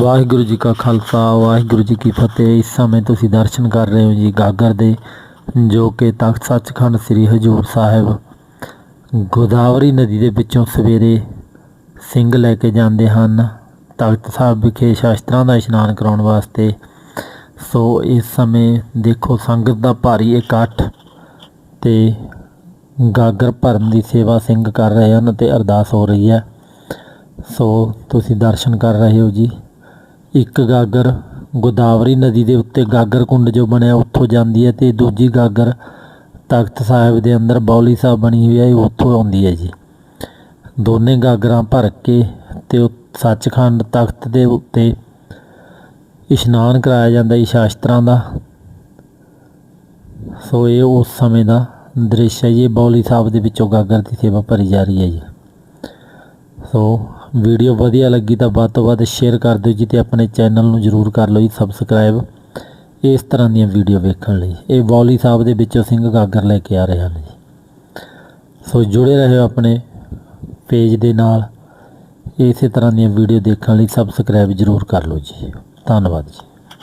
ਵਾਹਿਗੁਰੂ ਜੀ ਕਾ ਖਾਲਸਾ, ਵਾਹਿਗੁਰੂ ਜੀ ਕੀ ਫਤਿਹ। ਇਸ ਸਮੇਂ ਤੁਸੀਂ ਦਰਸ਼ਨ ਕਰ ਰਹੇ ਹੋ ਜੀ ਗਾਗਰ ਦੇ, ਜੋ ਕਿ ਤਖਤ ਸੱਚਖੰਡ ਸ੍ਰੀ ਹਜੂਰ ਸਾਹਿਬ, ਗੋਦਾਵਰੀ ਨਦੀ ਦੇ ਵਿੱਚੋਂ ਸਵੇਰੇ ਸਿੰਘ ਲੈ ਕੇ ਜਾਂਦੇ ਹਨ। ਤਖਤ ਸਾਹਿਬ ਵਿਖੇ ਸ਼ਾਸਤਰਾਂ ਦਾ ਇਸ਼ਨਾਨ ਕਰਾਉਣ ਵਾਸਤੇ। ਸੋ ਇਸ ਸਮੇਂ ਦੇਖੋ, ਸੰਗਤ ਦਾ ਭਾਰੀ ਇਕੱਠ ਤੇ ਗਾਗਰ ਭਰਨ ਦੀ ਸੇਵਾ ਸਿੰਘ ਕਰ ਰਹੇ ਹਨ ਤੇ ਅਰਦਾਸ ਹੋ ਰਹੀ ਹੈ। ਸੋ ਤੁਸੀਂ ਦਰਸ਼ਨ ਕਰ ਰਹੇ ਹੋ ਜੀ। ਇੱਕ ਗਾਗਰ ਗੋਦਾਵਰੀ ਨਦੀ ਦੇ ਉੱਤੇ ਗਾਗਰ ਕੁੰਡ ਜੋ ਬਣਿਆ ਉੱਥੋਂ ਜਾਂਦੀ ਹੈ ਤੇ ਦੂਜੀ ਗਾਗਰ ਤਖਤ ਸਾਹਿਬ ਦੇ ਅੰਦਰ ਬੌਲੀ ਸਾਹਿਬ ਬਣੀ ਹੋਈ ਹੈ, ਇਹ ਉੱਥੋਂ ਆਉਂਦੀ ਹੈ ਜੀ। ਦੋਨੇ ਗਾਗਰਾਂ ਭਰ ਕੇ ਤੇ ਸੱਚਖੰਡ ਤਖਤ ਦੇ ਉੱਤੇ ਇਸ਼ਨਾਨ ਕਰਾਇਆ ਜਾਂਦਾ ਜੀ ਸ਼ਾਸਤਰਾਂ ਦਾ। ਸੋ ਇਹ ਉਸ ਸਮੇਂ ਦਾ ਦ੍ਰਿਸ਼ ਹੈ ਜੀ, ਇਹ ਬੌਲੀ ਸਾਹਿਬ ਦੇ ਵਿੱਚੋਂ ਗਾਗਰ ਦੀ ਸੇਵਾ ਭਰੀ ਜਾ ਰਹੀ ਹੈ ਜੀ। ਸੋ ਵੀਡੀਓ ਵਧੀਆ ਲੱਗੀ ਤਾਂ ਵੱਧ ਤੋਂ ਵੱਧ ਸ਼ੇਅਰ ਕਰ ਦਿਓ ਜੀ ਤੇ ਆਪਣੇ ਚੈਨਲ ਨੂੰ ਜਰੂਰ ਕਰ ਲਓ ਜੀ ਸਬਸਕ੍ਰਾਈਬ ਇਸ ਤਰ੍ਹਾਂ ਦੀਆਂ ਵੀਡੀਓ ਵੇਖਣ ਲਈ। ਇਹ ਬੌਲੀ ਸਾਹਿਬ ਦੇ ਵਿੱਚੋਂ ਸਿੰਘ ਗਾਗਰ ਲੈ ਕੇ ਆ ਰਹੇ ਹਨ ਜੀ। ਸੋ ਜੁੜੇ ਰਹੋ ਆਪਣੇ ਪੇਜ ਦੇ ਨਾਲ। ਇਸੇ ਤਰ੍ਹਾਂ ਦੀਆਂ ਵੀਡੀਓ ਦੇਖਣ ਲਈ ਸਬਸਕ੍ਰਾਈਬ ਜਰੂਰ ਕਰ ਲਓ ਜੀ। ਧੰਨਵਾਦ ਜੀ।